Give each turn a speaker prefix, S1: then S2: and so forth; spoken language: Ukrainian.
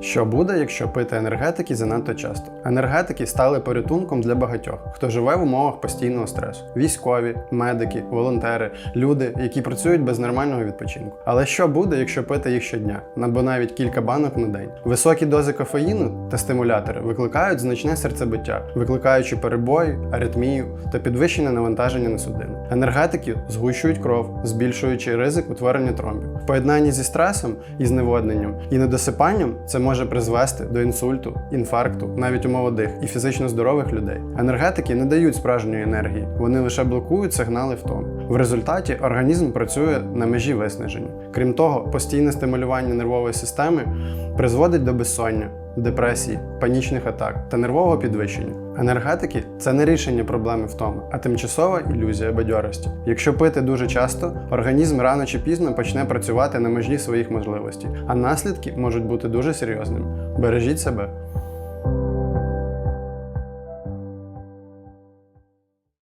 S1: Що буде, якщо пити енергетики занадто часто? Енергетики стали порятунком для багатьох, хто живе в умовах постійного стресу: військові, медики, волонтери, люди, які працюють без нормального відпочинку. Але що буде, якщо пити їх щодня, або навіть кілька банок на день? Високі дози кофеїну та стимулятори викликають значне серцебиття, викликаючи перебої, аритмію та підвищене навантаження на судину. Енергетики згущують кров, збільшуючи ризик утворення тромбів. В поєднанні зі стресом і зневодненням і недосипанням це може призвести до інсульту, інфаркту, навіть у молодих і фізично здорових людей. Енергетики не дають справжньої енергії, вони лише блокують сигнали втоми. В результаті організм працює на межі виснаження. Крім того, постійне стимулювання нервової системи призводить до безсоння, депресії, панічних атак та нервового підвищення. Енергетики це не рішення проблеми втоми, а тимчасова ілюзія бадьорості. Якщо пити дуже часто, організм рано чи пізно почне працювати на межі своїх можливостей, а наслідки можуть бути дуже серйозними. Бережіть себе.